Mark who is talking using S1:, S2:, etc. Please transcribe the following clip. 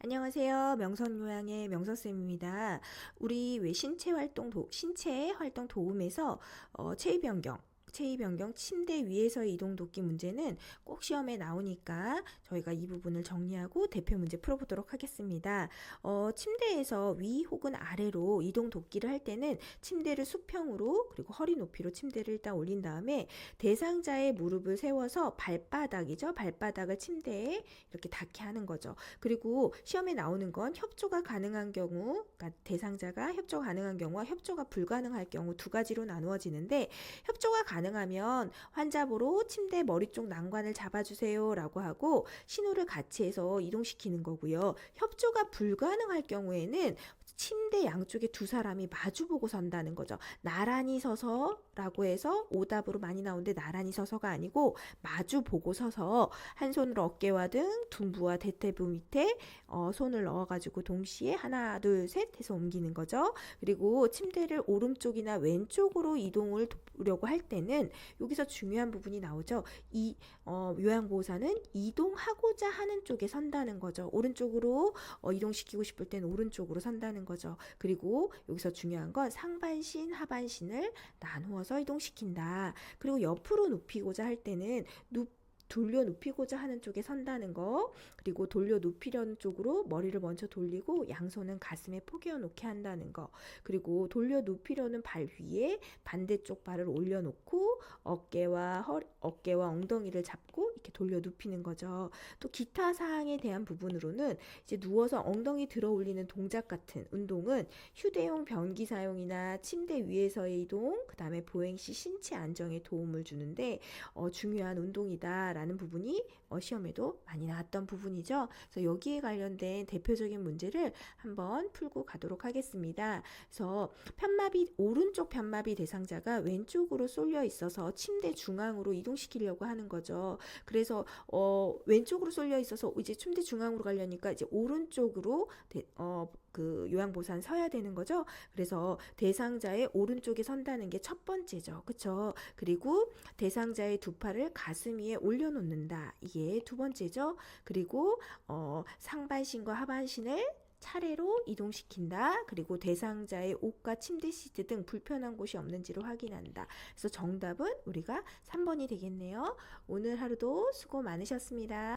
S1: 안녕하세요. 명선요양의 명선쌤입니다. 우리 왜 신체 활동, 도, 신체 활동 도움에서 어, 체위 변경, 체위 변경 침대 위에서의 이동 돕기 문제는 꼭 시험에 나오니까 저희가 이 부분을 정리하고 대표 문제 풀어보도록 하겠습니다. 어, 침대에서 위 혹은 아래로 이동 돕기를 할 때는 침대를 수평으로 그리고 허리 높이로 침대를 일단 올린 다음에 대상자의 무릎을 세워서 발바닥이죠. 발바닥을 침대에 이렇게 닿게 하는 거죠. 그리고 시험에 나오는 건 협조가 가능한 경우, 그러니까 대상자가 협조 가능한 경우와 협조가 불가능할 경우 두 가지로 나누어지는데 협조가 가능 하면 환자보로 침대 머리 쪽 난관을 잡아주세요 라고 하고 신호를 같이 해서 이동시키는 거고요. 협조가 불가능할 경우에는 침대 양쪽에 두 사람이 마주보고 선다는 거죠. 나란히 서서라고 해서 오답으로 많이 나오는데 나란히 서서가 아니고 마주보고 서서 한 손으로 어깨와 등 둔부와 대퇴부 밑에 어, 손을 넣어가지고 동시에 하나 둘 셋 해서 옮기는 거죠. 그리고 침대를 오른쪽이나 왼쪽으로 이동을 도려고 할 때는 여기서 중요한 부분이 나오죠. 이 어, 요양보호사는 이동하고자 하는 쪽에 선다는 거죠. 오른쪽으로 어, 이동시키고 싶을 때는 오른쪽으로 선다는 거죠. 그리고 여기서 중요한 건 상반신, 하반신을 나누어서 이동시킨다. 그리고 옆으로 눕히고자 할 때는 눕 돌려 눕히고자 하는 쪽에 선다는 거. 그리고 돌려 눕히려는 쪽으로 머리를 먼저 돌리고 양손은 가슴에 포개어 놓게 한다는 거. 그리고 돌려 눕히려는 발 위에 반대쪽 발을 올려놓고 어깨와 허리, 어깨와 엉덩이를 잡고 이렇게 돌려 눕히는 거죠. 또 기타 사항에 대한 부분으로는 이제 누워서 엉덩이 들어 올리는 동작 같은 운동은 휴대용 변기 사용이나 침대 위에서의 이동 그 다음에 보행 시 신체 안정에 도움을 주는데 어, 중요한 운동이다 라는 부분이 어, 시험에도 많이 나왔던 부분이죠. 그래서 여기에 관련된 대표적인 문제를 한번 풀고 가도록 하겠습니다. 그래서 편마비 오른쪽 편마비 대상자가 왼쪽으로 쏠려 있어서 침대 중앙으로 이동시키려고 하는 거죠. 그래서 어, 왼쪽으로 쏠려 있어서 이제 침대 중앙으로 가려니까 이제 오른쪽으로 대, 어, 그 요양보호사는 서야 되는 거죠. 그래서 대상자의 오른쪽에 선다는 게 첫 번째죠. 그쵸? 그리고 대상자의 두 팔을 가슴 위에 올려놓는다. 이게 두 번째죠. 그리고 어, 상반신과 하반신을 차례로 이동시킨다. 그리고 대상자의 옷과 침대 시트 등 불편한 곳이 없는지를 확인한다. 그래서 정답은 우리가 3번이 되겠네요. 오늘 하루도 수고 많으셨습니다.